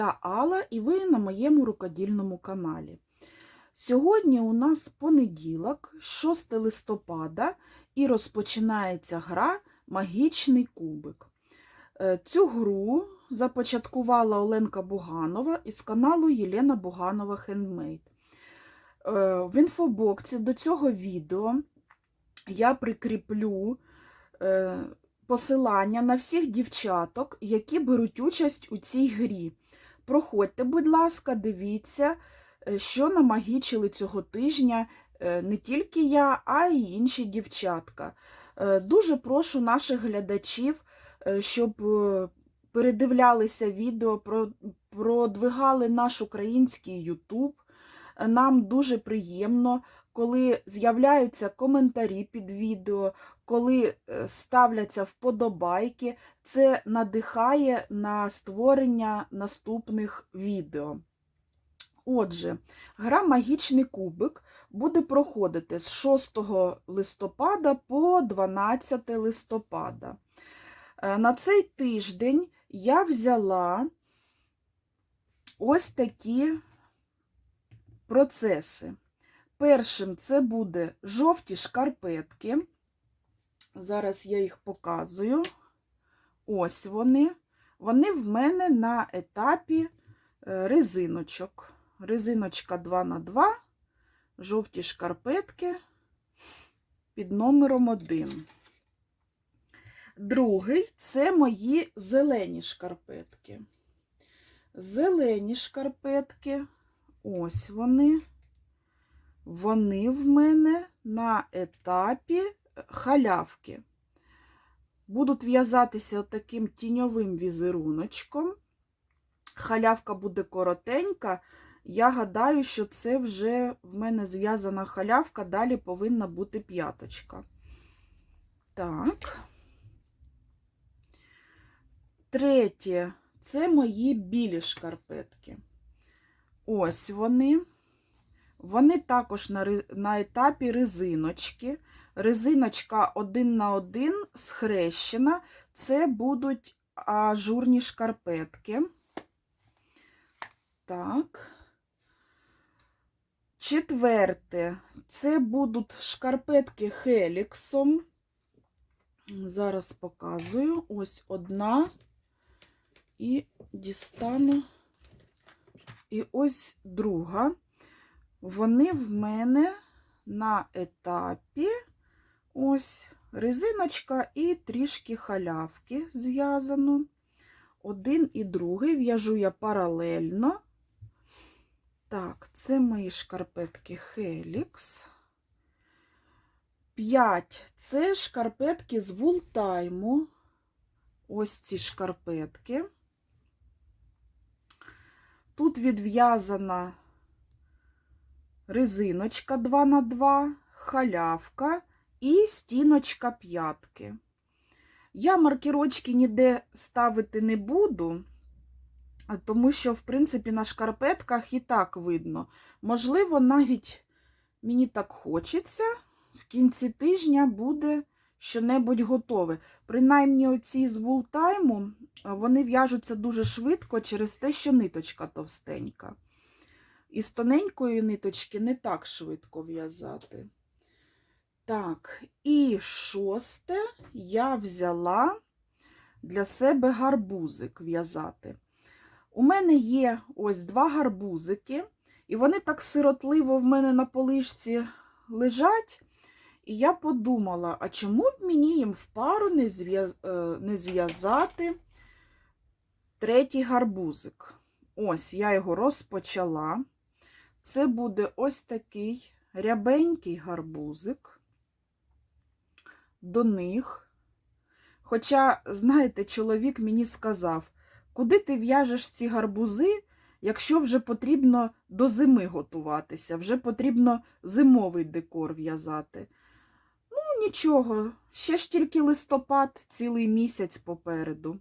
я Алла і ви на моєму рукодільному каналі. Сьогодні у нас понеділок, 6 листопада, і розпочинається гра Магічний кубик. Е, Цю гру започаткувала Оленка Буганова із каналу Єлена Буганова Хендмейд. В інфобоксі до цього відео я прикріплю е, посилання на всіх дівчаток, які беруть участь у цій грі. Проходьте, будь ласка, дивіться, е, що намагічили цього тижня е, не тільки я, а й інші дівчатка. Е, Дуже прошу наших глядачів, щоб передивлялися відео, продвигали наш український Ютуб. Нам дуже приємно, коли з'являються коментарі під відео, коли е, ставляться вподобайки. Це надихає на створення наступних відео. Отже, гра Магічний кубик буде проходити з 6 листопада по 12 листопада. Е, На цей тиждень я взяла ось такі процеси. Першим це буде жовті шкарпетки. Зараз я їх показую. Ось вони. Вони в мене на етапі е, резиночок. Резиночка 2х2, жовті шкарпетки під номером 1. Другий це мої зелені шкарпетки. Зелені шкарпетки, ось вони. Вони в мене на етапі халявки. Будуть в'язатися таким тіньовим візеруночком. Халявка буде коротенька. Я гадаю, що це вже в мене зв'язана халявка, далі повинна бути п'яточка. Так. Третє це мої білі шкарпетки. Ось вони. Вони також на, на етапі резиночки. Резиночка один на один схрещена. Це будуть ажурні шкарпетки. Так. Четверте. Це будуть шкарпетки хеліксом. Зараз показую. Ось одна. І дістану. І ось друга. Вони в мене на етапі ось резиночка і трішки халявки зв'язано. Один і другий в'яжу я паралельно. Так, це мої шкарпетки Helix. 5 це шкарпетки з вултайму. Ось ці шкарпетки. Тут відв'язана резиночка 2 на 2 халявка і стіночка п'ятки. Я маркерочки ніде ставити не буду, тому що, в принципі, на шкарпетках і так видно. Можливо, навіть мені так хочеться, в кінці тижня буде щонебудь готове. Принаймні, оці з вултайму, вони в'яжуться дуже швидко через те, що ниточка товстенька. Із тоненької ниточки не так швидко в'язати. Так, і шосте я взяла для себе гарбузик в'язати. У мене є ось два гарбузики, і вони так сиротливо в мене на полишці лежать. І я подумала, а чому б мені їм в пару е, не зв'язати третій гарбузик? Ось я його розпочала. Це буде ось такий рябенький гарбузик до них. Хоча, знаєте, чоловік мені сказав, куди ти в'яжеш ці гарбузи, якщо вже потрібно до зими готуватися, вже потрібно зимовий декор в'язати. Ну, нічого, ще ж тільки листопад, цілий місяць попереду.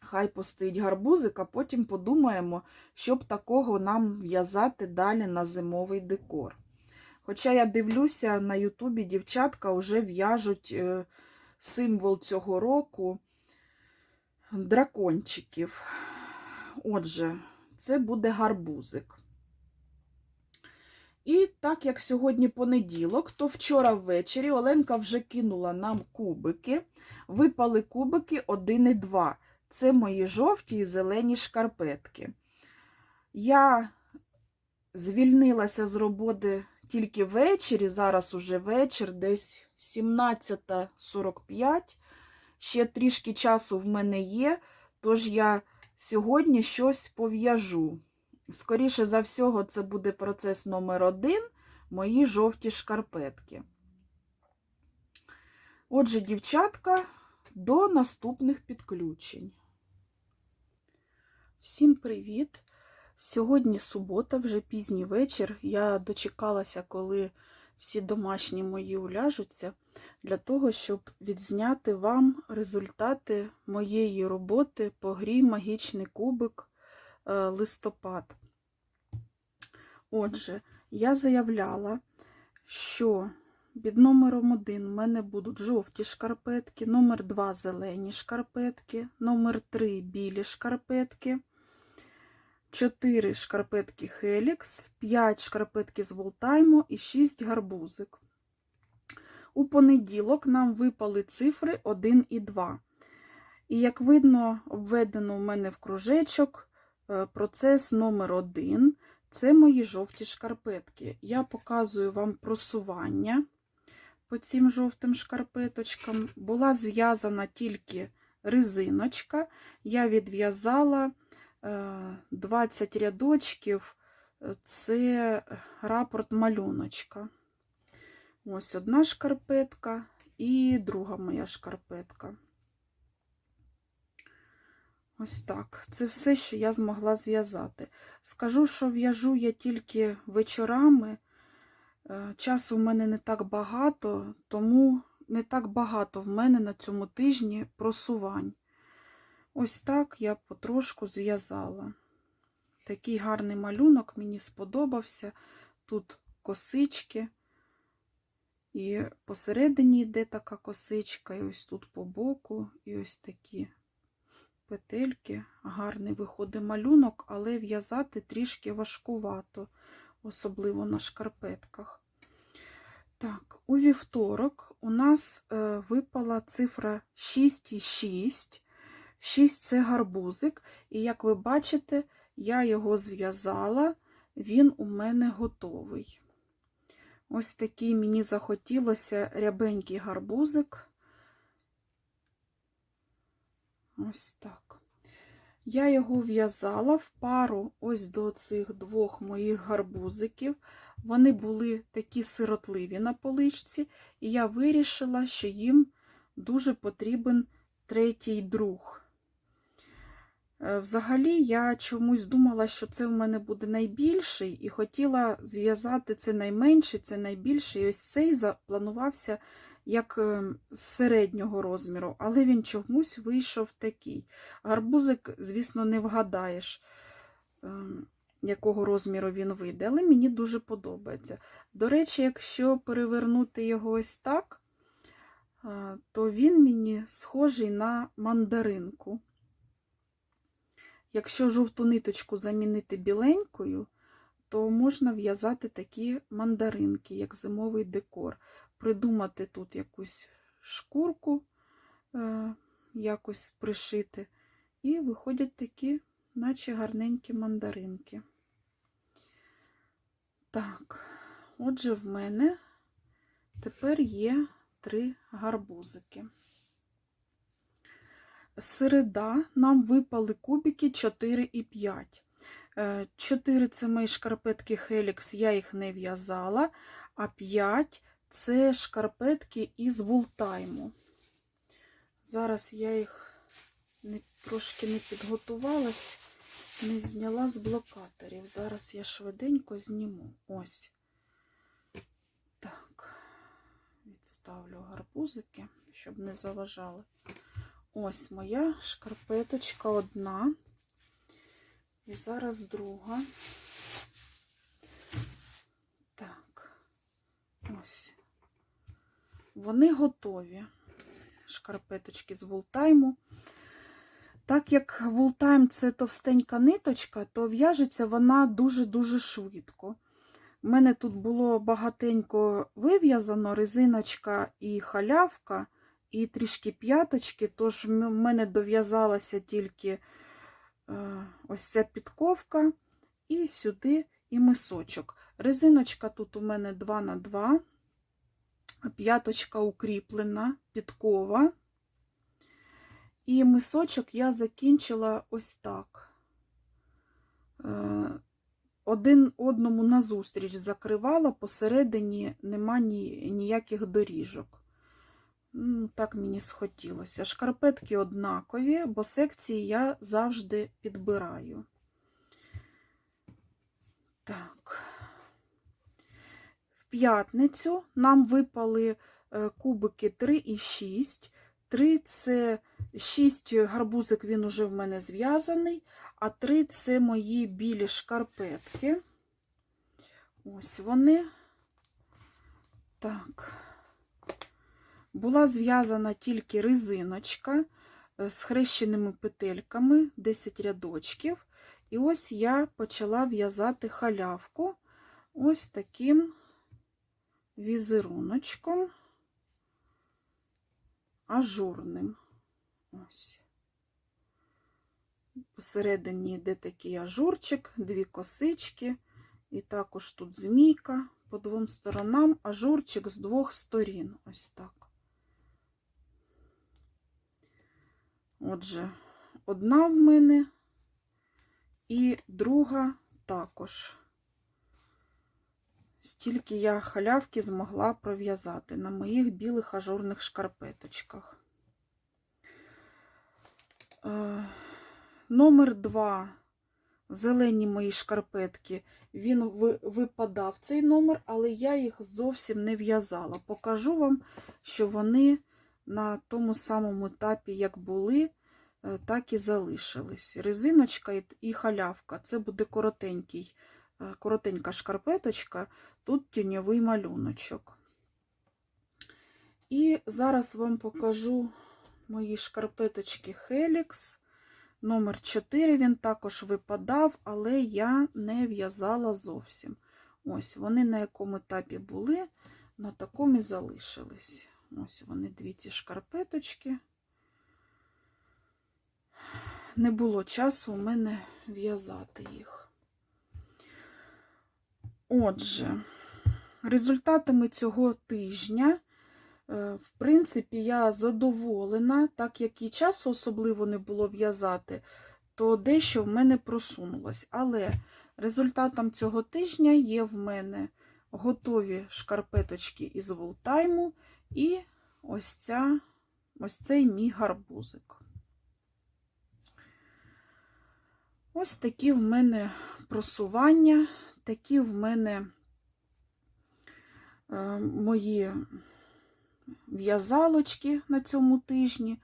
Хай постоїть гарбузик, а потім подумаємо, щоб такого нам в'язати далі на зимовий декор. Хоча я дивлюся, на Ютубі дівчатка вже в'яжуть е, символ цього року дракончиків. Отже, це буде гарбузик. І так як сьогодні понеділок, то вчора ввечері Оленка вже кинула нам кубики. Випали кубики 1 і 2. Це мої жовті і зелені шкарпетки. Я звільнилася з роботи тільки ввечері, зараз уже вечір, десь 17.45. Ще трішки часу в мене є, тож я сьогодні щось пов'яжу. Скоріше за всього, це буде процес номер один мої жовті шкарпетки. Отже, дівчатка, до наступних підключень. Всім привіт! Сьогодні субота, вже пізній вечір. Я дочекалася, коли всі домашні мої уляжуться, для того, щоб відзняти вам результати моєї роботи по грі Магічний кубик е, листопад. Отже, я заявляла, що під номером 1 в мене будуть жовті шкарпетки, номер 2 зелені шкарпетки, номер 3 білі шкарпетки, 4 шкарпетки Helix, 5 шкарпетки з Волтайму і 6 гарбузик. У понеділок нам випали цифри 1 і 2. І, як видно, обведено у мене в кружечок е, процес номер 1 це мої жовті шкарпетки. Я показую вам просування по цим жовтим шкарпеточкам. Була зв'язана тільки резиночка. Я відв'язала 20 рядочків, це рапорт малюночка. Ось одна шкарпетка і друга моя шкарпетка. Ось так. Це все, що я змогла зв'язати. Скажу, що в'яжу я тільки вечорами. Е, Часу в мене не так багато, тому не так багато в мене на цьому тижні просувань. Ось так я потрошку зв'язала. Такий гарний малюнок мені сподобався. Тут косички, і посередині йде така косичка, і ось тут по боку, і ось такі петельки. Гарний виходить малюнок, але в'язати трішки важкувато, особливо на шкарпетках. Так, у вівторок у нас е, випала цифра 6,6. 6 це гарбузик, і як ви бачите, я його зв'язала, він у мене готовий. Ось такий мені захотілося рябенький гарбузик. Ось так. Я його в'язала в пару ось до цих двох моїх гарбузиків. Вони були такі сиротливі на поличці, і я вирішила, що їм дуже потрібен третій друг. Е, Взагалі, я чомусь думала, що це в мене буде найбільший, і хотіла зв'язати це найменший, це найбільший. І ось цей запланувався як е, середнього розміру, але він чомусь вийшов такий. Гарбузик, звісно, не вгадаєш, е, якого розміру він вийде, але мені дуже подобається. До речі, якщо перевернути його ось так, то він мені схожий на мандаринку. Якщо жовту ниточку замінити біленькою, то можна в'язати такі мандаринки, як зимовий декор. Придумати тут якусь шкурку, е, якось пришити, і виходять такі, наче гарненькі мандаринки. Так, отже, в мене тепер є три гарбузики. Середа нам випали кубики 4 і 5. 4 це мої шкарпетки Helix, я їх не в'язала, а 5 це шкарпетки із Вултайму. Зараз я їх не, трошки не підготувалась, не зняла з блокаторів. Зараз я швиденько зніму. Ось. Так, відставлю гарбузики, щоб не заважали. Ось моя шкарпеточка одна. І зараз друга. Так, ось. Вони готові. Шкарпеточки з Волтайму. Так як вултайм це товстенька ниточка, то в'яжеться вона дуже-дуже швидко. У мене тут було багатенько вив'язано, резиночка і халявка, і трішки п'яточки, тож в мене дов'язалася тільки е, ось ця підковка, і сюди і мисочок. Резиночка тут у мене 2 на 2 п'яточка укріплена, підкова. І мисочок я закінчила ось так. Е, Один одному назустріч закривала, посередині нема ні, ніяких доріжок. Так мені схотілося. Шкарпетки однакові, бо секції я завжди підбираю. Так. В п'ятницю нам випали е, кубики 3 і 6. 3 це 6 гарбузик, він уже в мене зв'язаний, а 3 це мої білі шкарпетки. Ось вони. Так. Була зв'язана тільки резиночка е, з хрещеними петельками, 10 рядочків. І ось я почала в'язати халявку ось таким візеруночком ажурним. Ось. Посередині йде такий ажурчик, дві косички, і також тут змійка по двом сторонам, ажурчик з двох сторін. Ось так. Отже, одна в мене і друга також. Стільки я халявки змогла пров'язати на моїх білих ажурних шкарпеточках. Е, номер два. Зелені мої шкарпетки. Він випадав цей номер, але я їх зовсім не в'язала. Покажу вам, що вони на тому самому етапі, як були, так і залишились. Резиночка і халявка. Це буде коротенький, е, коротенька шкарпеточка, тут тіньовий малюночок. І зараз вам покажу мої шкарпеточки Helix. Номер 4 він також випадав, але я не в'язала зовсім. Ось, вони на якому етапі були, на такому і залишились. Ось вони дві ці шкарпеточки. Не було часу у мене в'язати їх. Отже, результатами цього тижня, е, в принципі, я задоволена, так як і часу особливо не було в'язати, то дещо в мене просунулось. Але результатом цього тижня є в мене готові шкарпеточки із волтайму і ось, ця, ось цей мій гарбузик. Ось такі в мене просування, такі в мене е, мої в'язалочки на цьому тижні.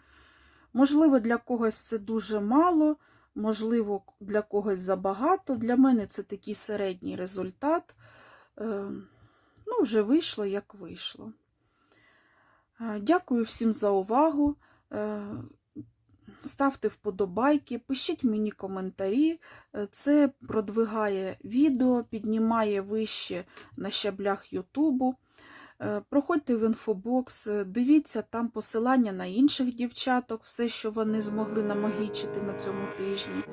Можливо, для когось це дуже мало, можливо, для когось забагато. Для мене це такий середній результат. Е, ну, вже вийшло, як вийшло. Е, дякую всім за увагу. Е, ставте вподобайки, пишіть мені коментарі. Е, це продвигає відео, піднімає вище на щаблях Ютубу. Проходьте в інфобокс, дивіться там посилання на інших дівчаток, все, що вони змогли намагічити на цьому тижні.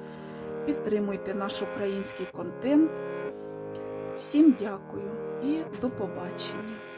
Підтримуйте наш український контент. Всім дякую і до побачення!